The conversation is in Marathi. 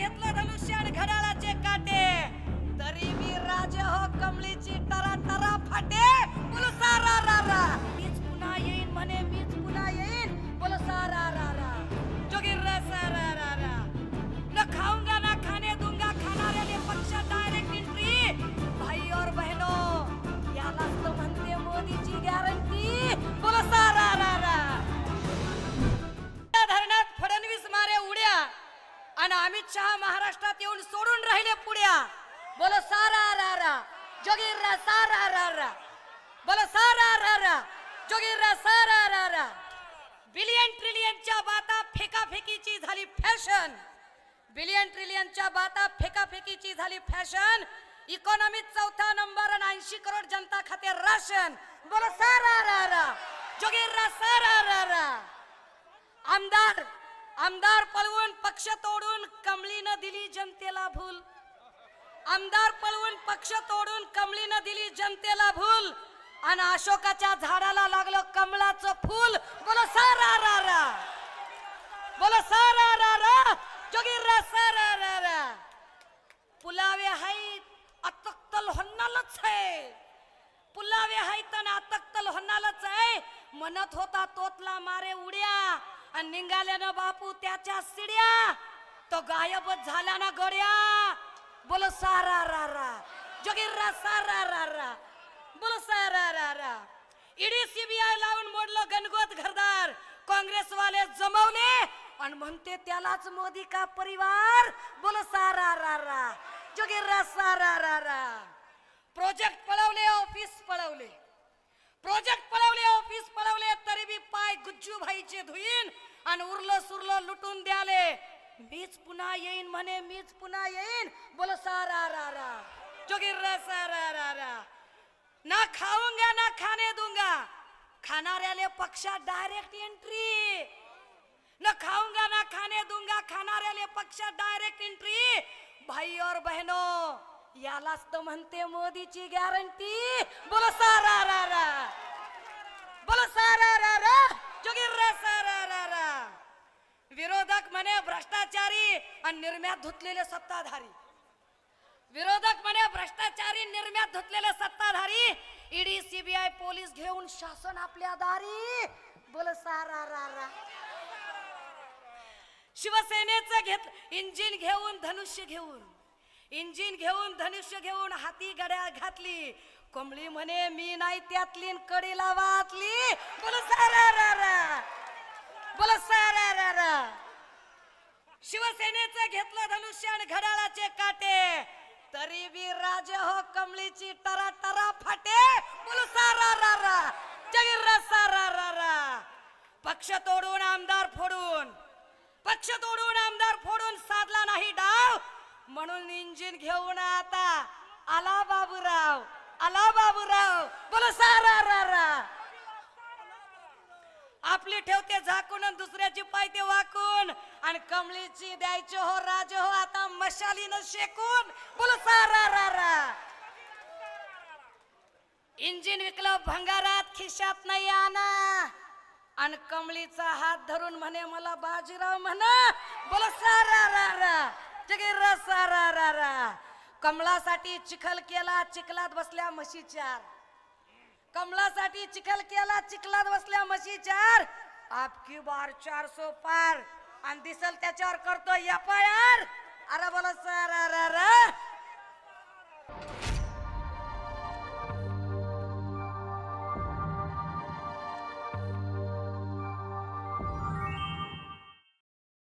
घेतलं धनुष्य आणि घड्याळाचे काटे. तरी मी राजा हो कमळीची टरा टरा फाटे. महाराष्ट्रात येऊन सोडून राहिले पुड्या बोल सारा रा रा. जोगीर रा सारा रा रा. बोल सारा रा रा. जोगीर रा सारा रा रा. बिलियन ट्रिलियनच्या बाता फेकाफेकीची झाली फॅशन. बिलियन ट्रिलियनच्या बाता फेकाफेकीची झाली फॅशन. इकॉनॉमीत चौथा नंबर आणि ऐंशी करोड जनता खाते राशन. बोल सारा रा रा. जोगीर रा सारा रा रा. आमदार आमदार पळवून पक्ष तोडून कमळीनं दिली जनतेला भूल. आमदार पळवून पक्ष तोडून कमळीनं दिली जनतेला भूल. आणि अशोकाच्या झाडाला लागलं कमळाचं फूल. बोलो सारा रा रा बोलो सारा रा रा जोगीर रा सारा रा रा पुलावे हाय अतक्तल होन्नालच आहे. पुलावे हाय तन अतक्तल होन्नालच आहे. म्हणत होता तोतला मारे उड्या. आणि निघाल्यानं बापू त्याच्या सिड्या. तो गायबच झाला ना गड्या. बोल सारा रा रा जोगीर सारा रा रा बोल सारा रा रा ईडी सीबीआय लावून मोडलं गणगोत घरदार. काँग्रेसवाले जमवले आणि म्हणते त्यालाच मोदी का परिवार? बोल सारा रा रा जोगीर रा सारा रा रा प्रोजेक्ट पळवले ऑफिस पळवले तरी बी पाय गुज्जू भाईचे धुईन आणि उरलं सुरलं लुटून द्याले मीच पुन्हा येईन म्हणे मीच पुन्हा येईन. बोल सारा रा रा. जोगीर रा सारा रा रा. ना खाऊंगा ना खाने दूंगा. खाणाऱ्याले पक्षात डायरेक्ट एंट्री न खाऊंगा ना खाने दूंगा खाणाऱ्याले पक्षात डायरेक्ट एंट्री भाई और बहनो यालाच तर म्हणते मोदीची गॅरंटी बोल सारा रा रा बोल सारा रा रा जोगीर रा सारा रा रा विरोधक म्हणे भ्रष्टाचारी आणि निर्म्यात धुतलेले सत्ताधारी. विरोधक म्हणे भ्रष्टाचारी निर्म्यात धुतलेले सत्ताधारी. ईडी सीबीआय पोलीस घेऊन शासन आपल्या दारी. बोल सारा रा रा. शिवसेनेचं घेत इंजिन घेऊन धनुष्य घेऊन. इंजिन घेऊन धनुष्य घेऊन हाती गड्या घातली. कोंबळी म्हणे मी नाही त्यातली कडी लावातली बोल सारा रा रा बोल सारा रा रा शिवसेनेचं घेतलं धनुष्य आणि घड्याळाचे काटे. तरी बी राजे हो कमळीची टरा टरा फाटे. बोल रा रा. रा रा रा. पक्ष तोडून आमदार फोडून. पक्ष तोडून आमदार फोडून साधला नाही डाव. म्हणून इंजिन घेऊन आता आला बाबूराव. आला बाबूराव. बोल सारा रा रा. आपली ठेवते झाकून आणि दुसऱ्याची पायते आणि कमळीची द्यायचे हो राजे हो आता मशालीनं शेकून बोल सारा रा रा. इंजिन विकलं भंगारात खिशात नाही आणा. आणि कमळीचा हात धरून म्हणे मला बाजीराव म्हणा बोल सारा रा रा. जगीर रा सारा रा रा. कमळासाठी चिखल केला चिखलात बसल्या म्हशी चार. कमलासाठी चिखल केला चिखलात बसल्या म्हशी चार. आपकी बार चार सो पार. आणि दिसल त्याच्यावर करतो एफ आय आर अरे बोला सर अरे.